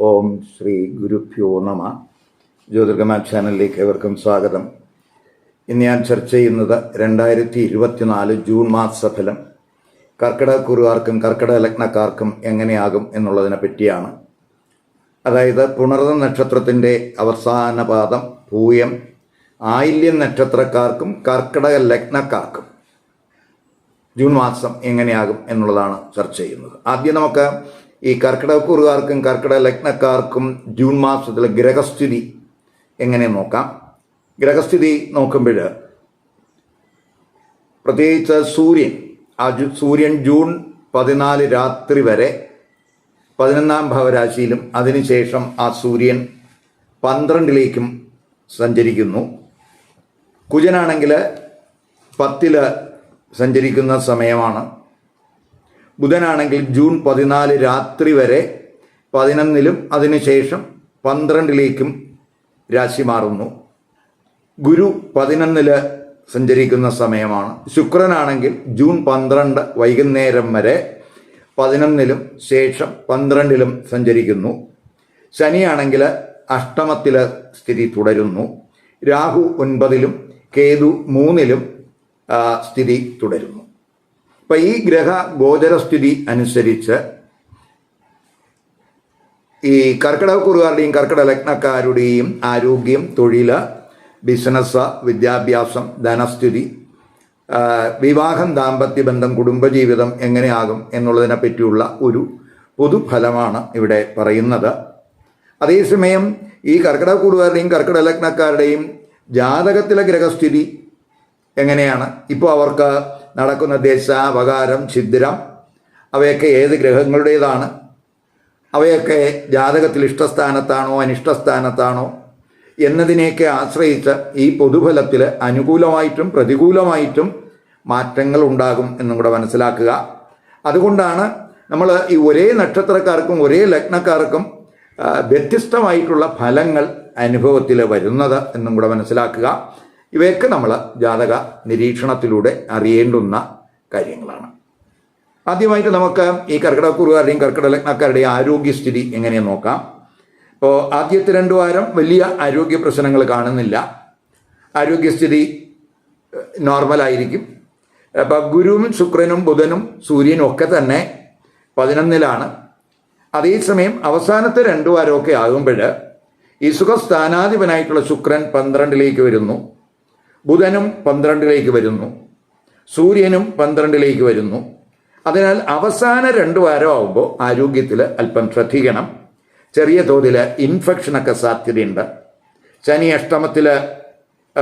ഓം ശ്രീ ഗുരുഭ്യോ നമ. ജ്യോതിർഗമ ചാനലിലേക്ക് ഏവർക്കും സ്വാഗതം. ഇന്ന് ഞാൻ ചർച്ച ചെയ്യുന്നത് രണ്ടായിരത്തി ഇരുപത്തിനാല് ജൂൺ മാസഫലം കർക്കിടകക്കുറുകാർക്കും കർക്കിടക ലഗ്നക്കാർക്കും എങ്ങനെയാകും എന്നുള്ളതിനെ പറ്റിയാണ്. അതായത് പുണർന്ന നക്ഷത്രത്തിന്റെ അവസാന പാദം പൂയം ആയില്യം നക്ഷത്രക്കാർക്കും കർക്കിടക ലഗ്നക്കാർക്കും ജൂൺ മാസം എങ്ങനെയാകും എന്നുള്ളതാണ് ചർച്ച ചെയ്യുന്നത്. ആദ്യം നമുക്ക് ഈ കർക്കിടകക്കുറുകാർക്കും കർക്കിടക ലഗ്നക്കാർക്കും ജൂൺ മാസത്തിലെ ഗ്രഹസ്ഥിതി എങ്ങനെ നോക്കാം? ഗ്രഹസ്ഥിതി നോക്കുമ്പോൾ പ്രത്യേകിച്ച് സൂര്യൻ ആ സൂര്യൻ ജൂൺ പതിനാല് രാത്രി വരെ പതിനൊന്നാം ഭാവരാശിയിലും അതിനുശേഷം ആ സൂര്യൻ പന്ത്രണ്ടിലേക്കും സഞ്ചരിക്കുന്നു. കുജനാണെങ്കിൽ പത്തിൽ സഞ്ചരിക്കുന്ന സമയമാണ്. ബുധനാണെങ്കിൽ ജൂൺ പതിനാല് രാത്രി വരെ പതിനൊന്നിലും അതിനുശേഷം പന്ത്രണ്ടിലേക്കും രാശി മാറുന്നു. ഗുരു പതിനൊന്നിൽ സഞ്ചരിക്കുന്ന സമയമാണ്. ശുക്രനാണെങ്കിൽ ജൂൺ പന്ത്രണ്ട് വൈകുന്നേരം വരെ പതിനൊന്നിലും ശേഷം പന്ത്രണ്ടിലും സഞ്ചരിക്കുന്നു. ശനിയാണെങ്കിൽ അഷ്ടമത്തിൽ സ്ഥിതി തുടരുന്നു. രാഹു ഒൻപതിലും കേതു മൂന്നിലും സ്ഥിതി തുടരുന്നു. അപ്പം ഈ ഗ്രഹ ഗോചരസ്ഥിതി അനുസരിച്ച് ഈ കർക്കിടകക്കുറുകാരുടെയും കർക്കിടക ലഗ്നക്കാരുടെയും ആരോഗ്യം തൊഴിൽ ബിസിനസ് വിദ്യാഭ്യാസം ധനസ്ഥിതി വിവാഹം ദാമ്പത്യ ബന്ധം കുടുംബജീവിതം എങ്ങനെയാകും എന്നുള്ളതിനെ പറ്റിയുള്ള ഒരു പൊതുഫലമാണ് ഇവിടെ പറയുന്നത്. അതേസമയം ഈ കർക്കിടകക്കുറുകാരുടെയും കർക്കിടക ലഗ്നക്കാരുടെയും ജാതകത്തിലെ ഗ്രഹസ്ഥിതി എങ്ങനെയാണ്? ഇപ്പോൾ അവർക്ക് നടക്കുന്ന ദശ അവകാരം ഛിദ്രം അവയൊക്കെ ഏത് ഗ്രഹങ്ങളുടേതാണ്? അവയൊക്കെ ജാതകത്തിൽ ഇഷ്ടസ്ഥാനത്താണോ അനിഷ്ടസ്ഥാനത്താണോ എന്നതിനെയൊക്കെ ആശ്രയിച്ച് ഈ പൊതുഫലത്തിൽ അനുകൂലമായിട്ടും പ്രതികൂലമായിട്ടും മാറ്റങ്ങൾ ഉണ്ടാകും എന്നും കൂടെ മനസ്സിലാക്കുക. അതുകൊണ്ടാണ് നമ്മൾ ഈ ഒരേ നക്ഷത്രക്കാർക്കും ഒരേ ലഗ്നക്കാർക്കും വ്യത്യസ്തമായിട്ടുള്ള ഫലങ്ങൾ അനുഭവത്തിൽ വരുന്നത് എന്നും കൂടെ മനസ്സിലാക്കുക. ഇവയൊക്കെ നമ്മൾ ജാതക നിരീക്ഷണത്തിലൂടെ അറിയേണ്ടുന്ന കാര്യങ്ങളാണ്. ആദ്യമായിട്ട് നമുക്ക് ഈ കർക്കിടകക്കുറുകാരുടെയും കർക്കിടക ലഗ്നക്കാരുടെയും ആരോഗ്യസ്ഥിതി എങ്ങനെ നോക്കാം? ഇപ്പോൾ ആദ്യത്തെ രണ്ട് വാരം വലിയ ആരോഗ്യ പ്രശ്നങ്ങൾ കാണുന്നില്ല. ആരോഗ്യസ്ഥിതി നോർമലായിരിക്കും അപ്പോൾ ഗുരുവും ശുക്രനും ബുധനും സൂര്യനും ഒക്കെ തന്നെ പതിനൊന്നിലാണ്. അതേസമയം അവസാനത്തെ രണ്ടു വാരമൊക്കെ ആകുമ്പോൾ ഈ സുഖസ്ഥാനാധിപനായിട്ടുള്ള ശുക്രൻ പന്ത്രണ്ടിലേക്ക് വരുന്നു. ബുധനും പന്ത്രണ്ടിലേക്ക് വരുന്നു. സൂര്യനും പന്ത്രണ്ടിലേക്ക് വരുന്നു. അതിനാൽ അവസാന രണ്ടു വാരം ആകുമ്പോൾ ആരോഗ്യത്തിൽ അല്പം ശ്രദ്ധിക്കണം. ചെറിയ തോതിൽ ഇൻഫെക്ഷനൊക്കെ സാധ്യതയുണ്ട്. ശനി അഷ്ടമത്തിൽ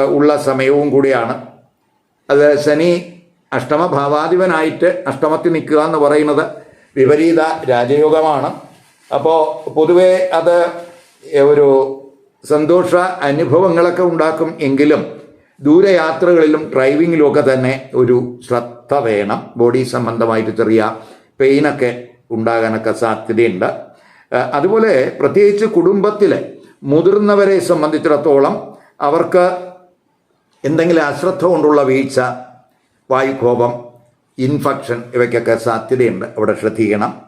ഉള്ള സമയവും കൂടിയാണ്. അത് ശനി അഷ്ടമഭാവാധിപനായിട്ട് അഷ്ടമത്തിൽ നിൽക്കുക എന്ന് പറയുന്നത് വിപരീത രാജയോഗമാണ്. അപ്പോൾ പൊതുവെ അത് ഒരു സന്തോഷ അനുഭവങ്ങളൊക്കെ ഉണ്ടാക്കും എങ്കിലും ദൂരയാത്രകളിലും ഡ്രൈവിങ്ങിലും ഒക്കെ തന്നെ ഒരു ശ്രദ്ധ വേണം. ബോഡി സംബന്ധമായിട്ട് ചെറിയ പെയിനൊക്കെ ഉണ്ടാകാനൊക്കെ സാധ്യതയുണ്ട്. അതുപോലെ പ്രത്യേകിച്ച് കുടുംബത്തിലെ മുതിർന്നവരെ സംബന്ധിച്ചിടത്തോളം അവർക്ക് എന്തെങ്കിലും അശ്രദ്ധ കൊണ്ടുള്ള വീഴ്ച വായുകോപം ഇൻഫെക്ഷൻ ഇവയ്ക്കൊക്കെ സാധ്യതയുണ്ട്. അവിടെ ശ്രദ്ധിക്കണം.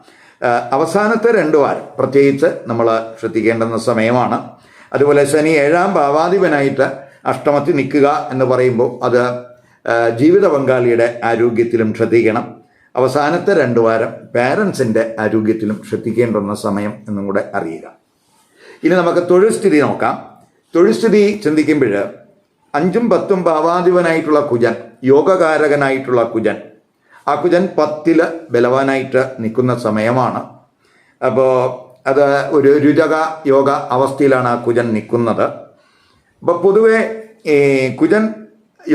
അവസാനത്തെ രണ്ട് വാരം പ്രത്യേകിച്ച് നമ്മൾ ശ്രദ്ധിക്കേണ്ടുന്ന സമയമാണ്. അതുപോലെ ശനി ഏഴാം ഭാവാധിപനായിട്ട് അഷ്ടമത്തിൽ നിൽക്കുക എന്ന് പറയുമ്പോൾ അത് ജീവിത പങ്കാളിയുടെ ആരോഗ്യത്തിലും ശ്രദ്ധിക്കണം. അവസാനത്തെ രണ്ട് വാരം പാരൻസിന്റെ ആരോഗ്യത്തിലും ശ്രദ്ധിക്കേണ്ടുന്ന സമയം എന്നും കൂടെ അറിയുക. ഇനി നമുക്ക് തൊഴിൽ സ്ഥിതി നോക്കാം. തൊഴിൽ സ്ഥിതി ചിന്തിക്കുമ്പോൾ അഞ്ചും പത്തും ഭാവാധിപനായിട്ടുള്ള കുജൻ യോഗകാരകനായിട്ടുള്ള കുജൻ ആ കുജൻ പത്തിൽ ബലവാനായിട്ട് നിൽക്കുന്ന സമയമാണ്. അപ്പോൾ അത് ഒരു രുചക യോഗ അവസ്ഥയിലാണ് ആ കുജൻ നിൽക്കുന്നത്. അപ്പോൾ പൊതുവെ കുജൻ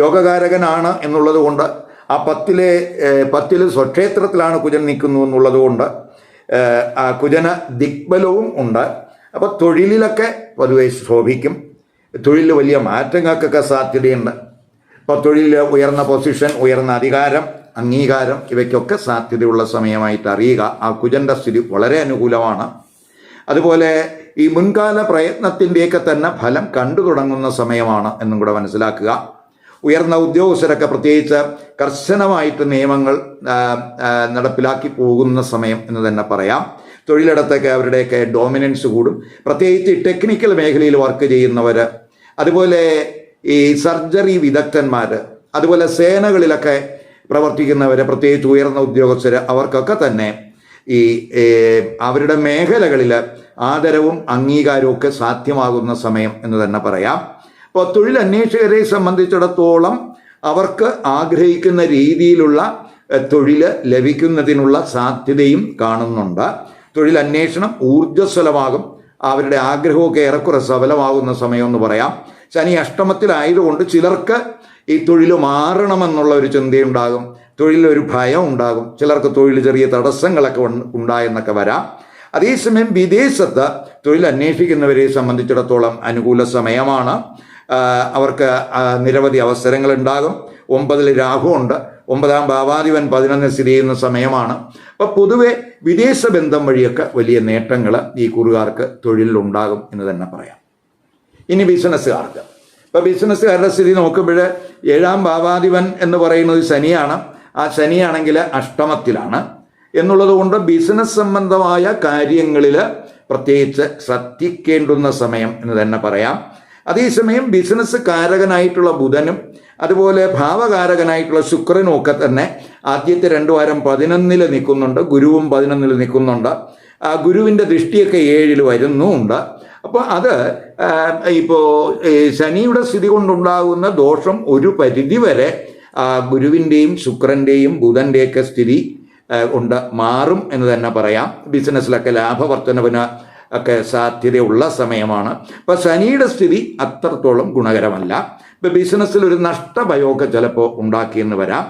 യോഗകാരകനാണ് എന്നുള്ളത് കൊണ്ട് ആ പത്തിലെ പത്തിൽ സ്വക്ഷേത്രത്തിലാണ് കുജൻ നിൽക്കുന്നു എന്നുള്ളത് കൊണ്ട് ആ കുജന ദിഗ്ബലവും ഉണ്ട്. അപ്പോൾ തൊഴിലിലൊക്കെ പൊതുവെ ശോഭിക്കും. തൊഴിലിൽ വലിയ മാറ്റങ്ങൾക്കൊക്കെ സാധ്യതയുണ്ട്. ഇപ്പോൾ തൊഴിലിൽ ഉയർന്ന പൊസിഷൻ ഉയർന്ന അധികാരം അംഗീകാരം ഇവയ്ക്കൊക്കെ സാധ്യതയുള്ള സമയമായിട്ട് അറിയുക. ആ കുജന്റെ സ്ഥിതി വളരെ അനുകൂലമാണ്. അതുപോലെ ഈ മുൻകാല പ്രയത്നത്തിന്റെയൊക്കെ തന്നെ ഫലം കണ്ടു തുടങ്ങുന്ന സമയമാണ് എന്നും കൂടെ മനസ്സിലാക്കുക. ഉയർന്ന ഉദ്യോഗസ്ഥരൊക്കെ പ്രത്യേകിച്ച് കർശനമായിട്ട് നിയമങ്ങൾ നടപ്പിലാക്കി പോകുന്ന സമയം എന്ന് തന്നെ പറയാം. തൊഴിലിടത്തൊക്കെ അവരുടെയൊക്കെ ഡോമിനൻസ് കൂടും. പ്രത്യേകിച്ച് ടെക്നിക്കൽ മേഖലയിൽ വർക്ക് ചെയ്യുന്നവർ അതുപോലെ ഈ സർജറി വിദഗ്ധന്മാർ അതുപോലെ സേനകളിലൊക്കെ പ്രവർത്തിക്കുന്നവർ പ്രത്യേകിച്ച് ഉയർന്ന ഉദ്യോഗസ്ഥർ അവർക്കൊക്കെ തന്നെ ഈ അവരുടെ മേഖലകളിൽ ആദരവും അംഗീകാരവും ഒക്കെ സാധ്യമാകുന്ന സമയം എന്ന് തന്നെ പറയാം. അപ്പോൾ തൊഴിലന്വേഷകരെ സംബന്ധിച്ചിടത്തോളം അവർക്ക് ആഗ്രഹിക്കുന്ന രീതിയിലുള്ള തൊഴിൽ ലഭിക്കുന്നതിനുള്ള സാധ്യതയും കാണുന്നുണ്ട്. തൊഴിലന്വേഷണം ഊർജസ്വലമാകും. അവരുടെ ആഗ്രഹമൊക്കെ ഏറെക്കുറെ സഫലമാകുന്ന സമയം എന്ന് പറയാം. ശനി അഷ്ടമത്തിലായതുകൊണ്ട് ചിലർക്ക് ഈ തൊഴിൽ മാറണമെന്നുള്ള ഒരു ചിന്തയുണ്ടാകും. തൊഴിലൊരു ഭയം ഉണ്ടാകും. ചിലർക്ക് തൊഴിൽ ചെറിയ തടസ്സങ്ങളൊക്കെ ഉണ്ടായെന്നൊക്കെ വരാം. അതേസമയം വിദേശത്ത് തൊഴിൽ അന്വേഷിക്കുന്നവരെ സംബന്ധിച്ചിടത്തോളം അനുകൂല സമയമാണ്. അവർക്ക് നിരവധി അവസരങ്ങൾ ഉണ്ടാകും ഒമ്പതിൽ രാഹുണ്ട് ഒമ്പതാം ഭാവാധിപൻ പതിനൊന്ന് സ്ഥിതി ചെയ്യുന്ന സമയമാണ്. അപ്പോൾ പൊതുവെ വിദേശ ബന്ധം വഴിയൊക്കെ വലിയ നേട്ടങ്ങൾ ഈ കുറുകാർക്ക് തൊഴിലിലുണ്ടാകും എന്ന് തന്നെ പറയാം. ഇനി ബിസിനസ്സുകാർക്ക്. ഇപ്പോൾ ബിസിനസ്സുകാരുടെ സ്ഥിതി നോക്കുമ്പോൾ ഏഴാം ഭാവാധിപൻ എന്ന് പറയുന്നത് ശനിയാണ്. ആ ശനിയാണെങ്കിൽ അഷ്ടമത്തിലാണ്. എന്നുള്ളത് കൊണ്ട് ബിസിനസ് സംബന്ധമായ കാര്യങ്ങളിൽ പ്രത്യേകിച്ച് ശ്രദ്ധിക്കേണ്ടുന്ന സമയം എന്ന് തന്നെ പറയാം. അതേസമയം ബിസിനസ് കാരകനായിട്ടുള്ള ബുധനും അതുപോലെ ഭാവകാരകനായിട്ടുള്ള ശുക്രനും ഒക്കെ തന്നെ ആദ്യത്തെ രണ്ടു വാരം പതിനൊന്നിൽ നിൽക്കുന്നുണ്ട്. ഗുരുവും പതിനൊന്നിൽ നിൽക്കുന്നുണ്ട്. ഗുരുവിന്റെ ദൃഷ്ടിയൊക്കെ ഏഴിൽ വരുന്നുമുണ്ട് അപ്പോൾ അത് ഇപ്പോൾ ശനിയുടെ സ്ഥിതി കൊണ്ടുണ്ടാകുന്ന ദോഷം ഒരു പരിധി വരെ ഗുരുവിന്റെയും ശുക്രന്റെയും ബുധന്റെയൊക്കെ സ്ഥിതി ഉണ്ട് മാറും എന്ന് തന്നെ പറയാം. ബിസിനസ്സിലൊക്കെ ലാഭവർദ്ധനവിന് ഒക്കെ സാധ്യതയുള്ള സമയമാണ്. ഇപ്പം ശനിയുടെ സ്ഥിതി അത്രത്തോളം ഗുണകരമല്ല. ഇപ്പം ബിസിനസ്സിൽ ഒരു നഷ്ടഭയമൊക്കെ ചിലപ്പോൾ ഉണ്ടാക്കിയെന്ന് വരാം.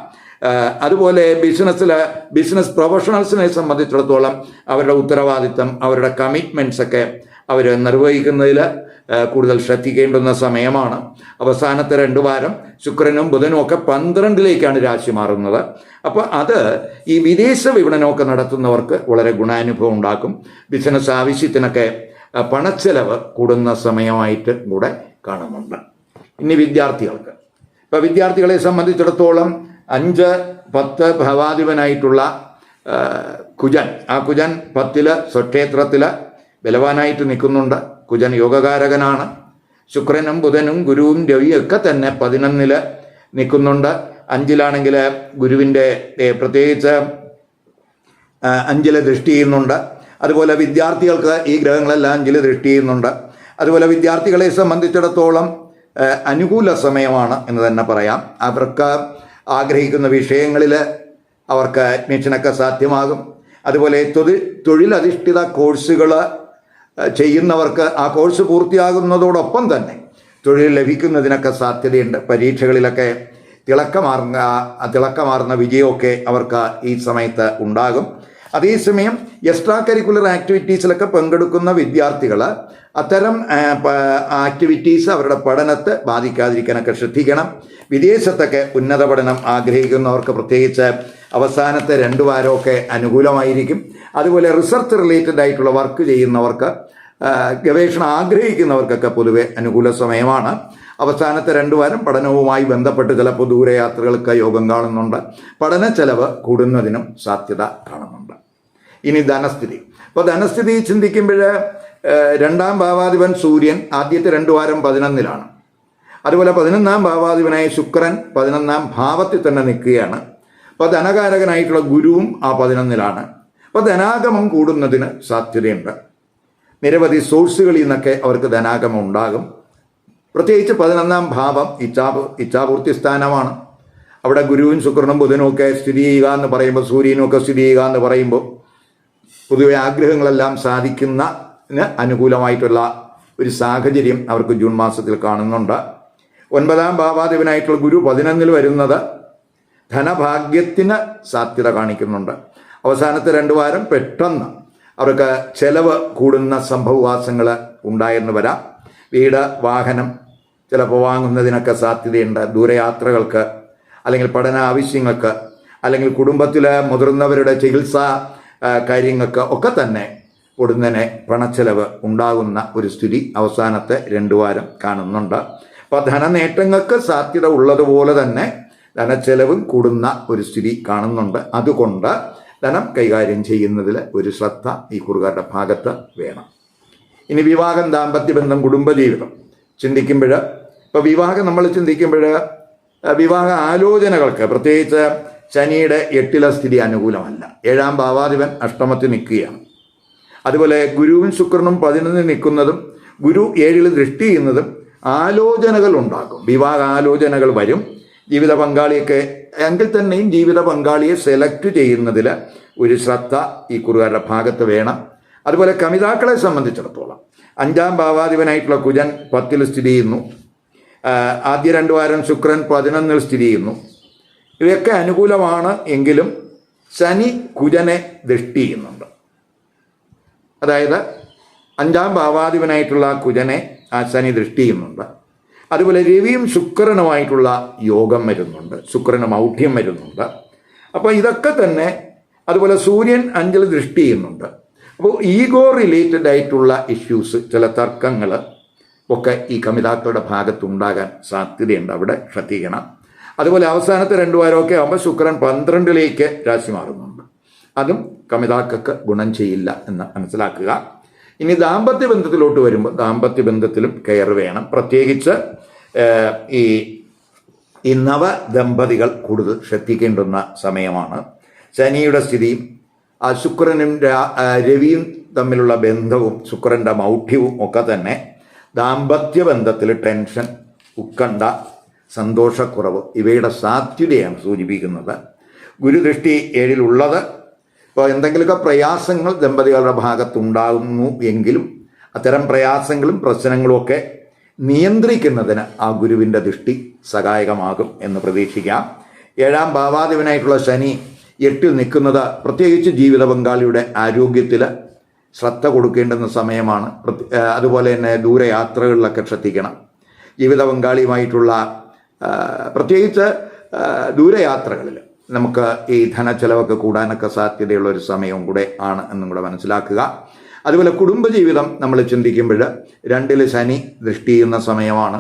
അതുപോലെ ബിസിനസ്സിൽ ബിസിനസ് പ്രൊഫഷണൽസിനെ സംബന്ധിച്ചിടത്തോളം അവരുടെ ഉത്തരവാദിത്തം അവരുടെ കമ്മിറ്റ്മെന്റ്സ് ഒക്കെ അവർ നിർവഹിക്കുന്നതിൽ കൂടുതൽ ശ്രദ്ധിക്കേണ്ടുന്ന സമയമാണ്. അവസാനത്തെ രണ്ട് വാരം ശുക്രനും ബുധനും ഒക്കെ പന്ത്രണ്ടിലേക്കാണ് രാശി മാറുന്നത്. അപ്പോൾ അത് ഈ വിദേശ വിപണനമൊക്കെ നടത്തുന്നവർക്ക് വളരെ ഗുണാനുഭവം ഉണ്ടാക്കും. ബിസിനസ് ആവശ്യത്തിനൊക്കെ പണച്ചെലവ് കൂടുന്ന സമയമായിട്ട് കൂടെ കാണുന്നുണ്ട്. ഇനി വിദ്യാർത്ഥികൾക്ക്. ഇപ്പോൾ വിദ്യാർത്ഥികളെ സംബന്ധിച്ചിടത്തോളം അഞ്ച് പത്ത് ഭവാധിപനായിട്ടുള്ള കുജൻ. ആ കുജൻ പത്തിൽ സ്വക്ഷേത്രത്തിൽ ബലവാനായിട്ട് നിൽക്കുന്നുണ്ട്. കുജൻ യോഗകാരകനാണ്. ശുക്രനും ബുധനും ഗുരുവും രവിയൊക്കെ തന്നെ പതിനൊന്നിൽ നിൽക്കുന്നുണ്ട്. അഞ്ചിലാണെങ്കിൽ ഗുരുവിന്റെ പ്രത്യേകിച്ച് അഞ്ചിൽ ദൃഷ്ടി ചെയ്യുന്നുണ്ട്. അതുപോലെ വിദ്യാർത്ഥികൾക്ക് ഈ ഗ്രഹങ്ങളെല്ലാം അഞ്ചിൽ ദൃഷ്ടി ചെയ്യുന്നുണ്ട്. അതുപോലെ വിദ്യാർത്ഥികളെ സംബന്ധിച്ചിടത്തോളം അനുകൂല സമയമാണ് എന്ന് തന്നെ പറയാം. അവർക്ക് ആഗ്രഹിക്കുന്ന വിഷയങ്ങളിൽ അവർക്ക് അഡ്മിഷനൊക്കെ സാധ്യമാകും. അതുപോലെ തൊഴിൽ തൊഴിലധിഷ്ഠിത കോഴ്സുകൾ ചെയ്യുന്നവർക്ക് ആ കോഴ്സ് പൂർത്തിയാകുന്നതോടൊപ്പം തന്നെ തൊഴിൽ ലഭിക്കുന്നതിനൊക്കെ സാധ്യതയുണ്ട്. പരീക്ഷകളിലൊക്കെ തിളക്കമാർന്ന തിളക്കമാർന്ന വിജയമൊക്കെ അവർക്ക് ഈ സമയത്ത് ഉണ്ടാകും. അതേസമയം എക്സ്ട്രാ കരിക്കുലർ ആക്ടിവിറ്റീസിലൊക്കെ പങ്കെടുക്കുന്ന വിദ്യാർത്ഥികൾ അത്തരം ആക്ടിവിറ്റീസ് അവരുടെ പഠനത്തെ ബാധിക്കാതിരിക്കാനൊക്കെ ശ്രദ്ധിക്കണം. വിദേശത്തൊക്കെ ഉന്നത പഠനം ആഗ്രഹിക്കുന്നവർക്ക് പ്രത്യേകിച്ച് അവസാനത്തെ രണ്ട് വാരമൊക്കെ അനുകൂലമായിരിക്കും. അതുപോലെ റിസർച്ച് റിലേറ്റഡ് ആയിട്ടുള്ള വർക്ക് ചെയ്യുന്നവർക്ക് ഗവേഷണം ആഗ്രഹിക്കുന്നവർക്കൊക്കെ പൊതുവെ അനുകൂല സമയമാണ്. അവസാനത്തെ രണ്ട് വാരം പഠനവുമായി ബന്ധപ്പെട്ട് ചിലപ്പോൾ ദൂരയാത്രകൾക്ക് യോഗം കാണുന്നുണ്ട്. പഠന ചെലവ് കൂടുന്നതിനും സാധ്യത കാണുന്നുണ്ട്. ഇനി ധനസ്ഥിതി. അപ്പോൾ ധനസ്ഥിതി ചിന്തിക്കുമ്പോൾ രണ്ടാം ഭാവാധിപൻ സൂര്യൻ ആദ്യത്തെ രണ്ട് വാരം പതിനൊന്നിലാണ്. അതുപോലെ പതിനൊന്നാം ഭാവാധിപനായ ശുക്രൻ പതിനൊന്നാം ഭാവത്തിൽ തന്നെ നിൽക്കുകയാണ്. അപ്പോൾ ധനകാരകനായിട്ടുള്ള ഗുരുവും ആ പതിനൊന്നിലാണ്. അപ്പോൾ ധനാഗമം കൂടുന്നതിന് സാധ്യതയുണ്ട്. നിരവധി സോഴ്സുകളിൽ നിന്നൊക്കെ അവർക്ക് ധനാഗമം ഉണ്ടാകും. പ്രത്യേകിച്ച് പതിനൊന്നാം ഭാവം ഇച്ഛാപൂ ഇച്ഛാപൂർത്തി സ്ഥാനമാണ്. അവിടെ ഗുരുവും ശുക്രനും ബുധനും ഒക്കെ സ്ഥിതി ചെയ്യുക എന്ന് പറയുമ്പോൾ സൂര്യനും ഒക്കെ സ്ഥിതി ചെയ്യുക എന്ന് പറയുമ്പോൾ പൊതുവെ ആഗ്രഹങ്ങളെല്ലാം സാധിക്കുന്നതിന് അനുകൂലമായിട്ടുള്ള ഒരു സാഹചര്യം അവർക്ക് ജൂൺ മാസത്തിൽ കാണുന്നുണ്ട്. ഒൻപതാം ഭാവാദേവനായിട്ടുള്ള ഗുരു പതിനൊന്നിൽ വരുന്നത് ധനഭാഗ്യത്തിന് സാധ്യത കാണിക്കുന്നുണ്ട്. അവസാനത്തെ രണ്ട് വാരം പെട്ടെന്ന് അവർക്ക് ചെലവ് കൂടുന്ന സംഭവവാസങ്ങൾ ഉണ്ടായെന്ന് വരാം. വീട് വാഹനം ചിലപ്പോൾ വാങ്ങുന്നതിനൊക്കെ സാധ്യതയുണ്ട്. ദൂരയാത്രകൾക്ക് അല്ലെങ്കിൽ പഠന ആവശ്യങ്ങൾക്ക് അല്ലെങ്കിൽ കുടുംബത്തിലെ മുതിർന്നവരുടെ ചികിത്സാ കാര്യങ്ങൾക്ക് ഒക്കെ തന്നെ ഉടനെ പണച്ചെലവ് ഉണ്ടാകുന്ന ഒരു സ്ഥിതി അവസാനത്തെ രണ്ടു വാരം കാണുന്നുണ്ട്. അപ്പോൾ ധനനേട്ടങ്ങൾക്ക് സാധ്യത ഉള്ളതുപോലെ തന്നെ ധനച്ചെലവും കൂടുന്ന ഒരു സ്ഥിതി കാണുന്നുണ്ട്. അതുകൊണ്ട് ധനം കൈകാര്യം ചെയ്യുന്നതിൽ ഒരു ശ്രദ്ധ ഈ കുറുകാരുടെ ഭാഗത്ത് വേണം. ഇനി വിവാഹം ദാമ്പത്യബന്ധം കുടുംബജീവിതം ചിന്തിക്കുമ്പോൾ ഇപ്പോൾ വിവാഹം നമ്മൾ ചിന്തിക്കുമ്പോൾ വിവാഹ ആലോചനകൾക്ക് പ്രത്യേകിച്ച് ശനിയുടെ എട്ടിലെ സ്ഥിതി അനുകൂലമല്ല. ഏഴാം ഭാവാധിപൻ അഷ്ടമത്തിൽ നിൽക്കുകയാണ്. അതുപോലെ ഗുരുവും ശുക്രനും പതിനൊന്നിൽ നിൽക്കുന്നതും ഗുരു ഏഴിൽ ദൃഷ്ടി ചെയ്യുന്നതും ആലോചനകൾ ഉണ്ടാക്കും. വിവാഹ ആലോചനകൾ വരും. ജീവിത പങ്കാളിയൊക്കെ എങ്കിൽ തന്നെയും ജീവിത പങ്കാളിയെ സെലക്ട് ചെയ്യുന്നതിൽ ഒരു ശ്രദ്ധ ഈ കുറുകാരുടെ ഭാഗത്ത് വേണം. അതുപോലെ കമിതാക്കളെ സംബന്ധിച്ചിടത്തോളം അഞ്ചാം ഭാവാധിപനായിട്ടുള്ള കുജൻ പത്തിൽ സ്ഥിതി ചെയ്യുന്നു. ആദ്യ രണ്ട് വാരം ശുക്രൻ പതിനൊന്നിൽ സ്ഥിതി ചെയ്യുന്നു. ഇവയൊക്കെ അനുകൂലമാണ് എങ്കിലും ശനി കുജനെ ദൃഷ്ടി ചെയ്യുന്നുണ്ട്. അതായത് അഞ്ചാം ഭാവാധിപനായിട്ടുള്ള കുജനെ ആ ശനി ദൃഷ്ടി ചെയ്യുന്നുണ്ട്. അതുപോലെ രവിയും ശുക്രനുമായിട്ടുള്ള യോഗം വരുന്നുണ്ട്. ശുക്രന് മൗഢ്യം വരുന്നുണ്ട്. അപ്പോൾ ഇതൊക്കെ തന്നെ അതുപോലെ സൂര്യൻ അഞ്ചിൽ ദൃഷ്ടി ചെയ്യുന്നുണ്ട്. അപ്പോൾ ഈഗോ റിലേറ്റഡ് ആയിട്ടുള്ള ഇഷ്യൂസ് ചില തർക്കങ്ങൾ ഒക്കെ ഈ കമിതാക്കളുടെ ഭാഗത്തുണ്ടാകാൻ സാധ്യതയുണ്ട്. അവിടെ ശ്രദ്ധിക്കണം. അതുപോലെ അവസാനത്തെ രണ്ടു വാരമൊക്കെ ആകുമ്പോൾ ശുക്രൻ പന്ത്രണ്ടിലേക്ക് രാശി മാറുന്നുണ്ട്. അതും കമിതാക്കൾക്ക് ഗുണം ചെയ്യില്ല എന്ന് മനസ്സിലാക്കുക. ഇനി ദാമ്പത്യ ബന്ധത്തിലോട്ട് വരുമ്പോൾ ദാമ്പത്യ ബന്ധത്തിലും കെയർ വേണം. പ്രത്യേകിച്ച് ഈ ഈ നവ ദമ്പതികൾ കൂടുതൽ ശ്രദ്ധിക്കേണ്ടുന്ന സമയമാണ്. ശനിയുടെ സ്ഥിതിയും ആ ശുക്രനും രവിയും തമ്മിലുള്ള ബന്ധവും ശുക്രന്റെ മൗഢ്യവും ഒക്കെ തന്നെ ദാമ്പത്യ ബന്ധത്തിൽ ടെൻഷൻ ഉത്കണ്ഠ സന്തോഷക്കുറവ് ഇവയുടെ സാധ്യതയാണ് സൂചിപ്പിക്കുന്നത്. ഗുരുദൃഷ്ടി ഏഴിലുള്ളത്. ഇപ്പോൾ എന്തെങ്കിലുമൊക്കെ പ്രയാസങ്ങൾ ദമ്പതികളുടെ ഭാഗത്തുണ്ടാകുന്നു എങ്കിലും അത്തരം പ്രയാസങ്ങളും പ്രശ്നങ്ങളും ഒക്കെ നിയന്ത്രിക്കുന്നതിന് ആ ഗുരുവിന്റെ ദൃഷ്ടി സഹായകമാകും എന്ന് പ്രതീക്ഷിക്കാം. ഏഴാം ഭാവാധിപനായിട്ടുള്ള ശനി എട്ടിൽ നിൽക്കുന്നത് പ്രത്യേകിച്ച് ജീവിത പങ്കാളിയുടെ ആരോഗ്യത്തിൽ ശ്രദ്ധ കൊടുക്കേണ്ടുന്ന സമയമാണ്. അതുപോലെ തന്നെ ദൂരയാത്രകളിലൊക്കെ ശ്രദ്ധിക്കണം. ജീവിത പങ്കാളിയുമായിട്ടുള്ള പ്രത്യേകിച്ച് ദൂരയാത്രകളിൽ നമുക്ക് ഈ ധനച്ചെലവൊക്കെ കൂടാനൊക്കെ സാധ്യതയുള്ള ഒരു സമയവും കൂടെ ആണ് എന്നും കൂടെ മനസ്സിലാക്കുക. അതുപോലെ കുടുംബജീവിതം നമ്മൾ ചിന്തിക്കുമ്പോൾ രണ്ടിൽ ശനി ദൃഷ്ടി ചെയ്യുന്ന സമയമാണ്.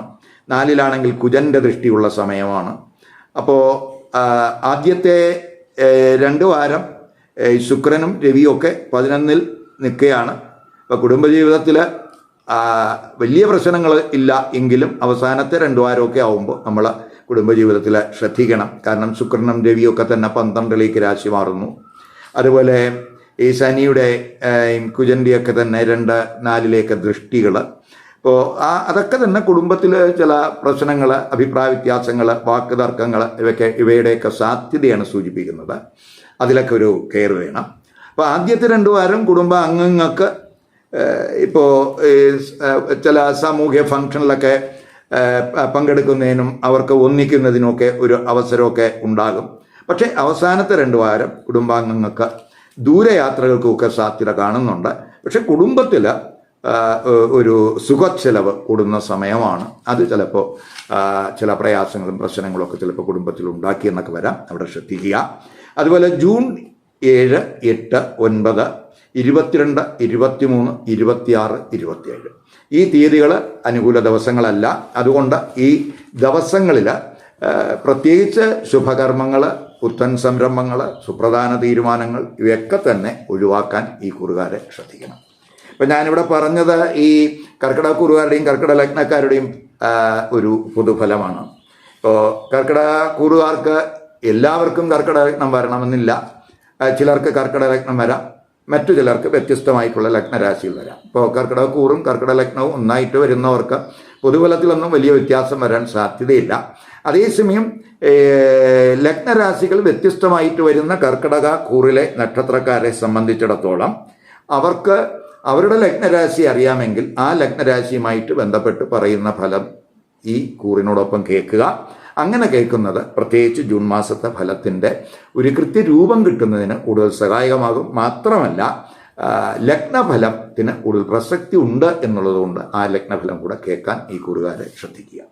നാലിലാണെങ്കിൽ കുജന്റെ ദൃഷ്ടിയുള്ള സമയമാണ്. അപ്പോൾ ആദ്യത്തെ രണ്ട് വാരം ശുക്രനും രവിയും ഒക്കെ പതിനൊന്നിൽ നിൽക്കുകയാണ്. അപ്പോൾ കുടുംബജീവിതത്തിൽ വലിയ പ്രശ്നങ്ങൾ ഇല്ല എങ്കിലും അവസാനത്തെ രണ്ട് വാരമൊക്കെ ആവുമ്പോൾ നമ്മൾ കുടുംബജീവിതത്തിൽ ശ്രദ്ധിക്കണം. കാരണം ശുക്രനും രവിയൊക്കെ തന്നെ പന്ത്രണ്ടിലേക്ക് രാശി മാറുന്നു. അതുപോലെ ഈ ശനിയുടെ കുജന്റെയൊക്കെ തന്നെ രണ്ട് നാലിലേക്ക് ദൃഷ്ടികൾ അപ്പോൾ ആ അതൊക്കെ തന്നെ കുടുംബത്തിൽ ചില പ്രശ്നങ്ങൾ അഭിപ്രായ വ്യത്യാസങ്ങൾ വാക്ക് തർക്കങ്ങൾ ഇവയ്ക്ക് ഇവയുടെയൊക്കെ സാധ്യതയാണ് സൂചിപ്പിക്കുന്നത്. അതിലൊക്കെ ഒരു കെയർ വേണം. അപ്പോൾ ആദ്യത്തെ രണ്ട് വാരം കുടുംബ അംഗങ്ങൾക്ക് ഇപ്പോൾ ചില സാമൂഹ്യ ഫംഗ്ഷനിലൊക്കെ പങ്കെടുക്കുന്നതിനും അവർക്ക് ഒന്നിക്കുന്നതിനുമൊക്കെ ഒരു അവസരമൊക്കെ ഉണ്ടാകും. പക്ഷേ അവസാനത്തെ രണ്ട് വാരം കുടുംബാംഗങ്ങൾക്ക് ദൂരയാത്രകൾക്കുമൊക്കെ സാധ്യത കാണുന്നുണ്ട്. പക്ഷെ കുടുംബത്തിൽ ഒരു സുഖച്ചെലവ് കൂടുന്ന സമയമാണ്. അത് ചിലപ്പോൾ ചില പ്രയാസങ്ങളും പ്രശ്നങ്ങളും ഒക്കെ ചിലപ്പോൾ കുടുംബത്തിൽ ഉണ്ടാക്കി എന്നൊക്കെ വരാം. അവിടെ ശ്രദ്ധിക്കുക. അതുപോലെ ജൂൺ ഏഴ് എട്ട് ഒൻപത് ഇരുപത്തിരണ്ട് ഇരുപത്തിമൂന്ന് ഇരുപത്തിയാറ് ഇരുപത്തിയേഴ്. ഈ തീയതികൾ അനുകൂല ദിവസങ്ങളല്ല. അതുകൊണ്ട് ഈ ദിവസങ്ങളിൽ പ്രത്യേകിച്ച് ശുഭകർമ്മങ്ങൾ പുത്തൻ സംരംഭങ്ങൾ സുപ്രധാന തീരുമാനങ്ങൾ ഇവയൊക്കെ തന്നെ ഒഴിവാക്കാൻ ഈ കുറുകാരെ ശ്രദ്ധിക്കണം. ഇപ്പം ഞാനിവിടെ പറഞ്ഞത് ഈ കർക്കിടക കുറുകാരുടെയും കർക്കിടക ലഗ്നക്കാരുടെയും ഒരു പൊതുഫലമാണ്. ഇപ്പോൾ കർക്കിടക കൂറുകാർക്ക് എല്ലാവർക്കും കർക്കിടക ലഗ്നം വരണമെന്നില്ല. ചിലർക്ക് കർക്കിടക ലഗ്നം വരാം. മറ്റു ചിലർക്ക് വ്യത്യസ്തമായിട്ടുള്ള ലഗ്നരാശിയിൽ വരാം. ഇപ്പോൾ കർക്കിടക കൂറും കർക്കിടക ലഗ്നവും ഒന്നായിട്ട് വരുന്നവർക്ക് പൊതുഫലത്തിലൊന്നും വലിയ വ്യത്യാസം വരാൻ സാധ്യതയില്ല. അതേസമയം ലഗ്നരാശികൾ വ്യത്യസ്തമായിട്ട് വരുന്ന കർക്കിടക കൂറിലെ നക്ഷത്രക്കാരെ സംബന്ധിച്ചിടത്തോളം അവർക്ക് അവരുടെ ലഗ്നരാശി അറിയാമെങ്കിൽ ആ ലഗ്നരാശിയുമായിട്ട് ബന്ധപ്പെട്ട് പറയുന്ന ഫലം ഈ കൂറിനോടൊപ്പം കേൾക്കുക. അങ്ങനെ കേൾക്കുന്നത് പ്രത്യേകിച്ച് ജൂൺ മാസത്തെ ഫലത്തിന്റെ ഒരു കൃത്യരൂപം കിട്ടുന്നതിന് കൂടുതൽ സഹായകമാകും. മാത്രമല്ല ലഗ്നഫലത്തിന് കൂടുതൽ പ്രസക്തി ഉണ്ട് എന്നുള്ളതുകൊണ്ട് ആ ലഗ്നഫലം കൂടെ കേൾക്കാൻ ഈ കൂറുകാരെ ശ്രദ്ധിക്കുക.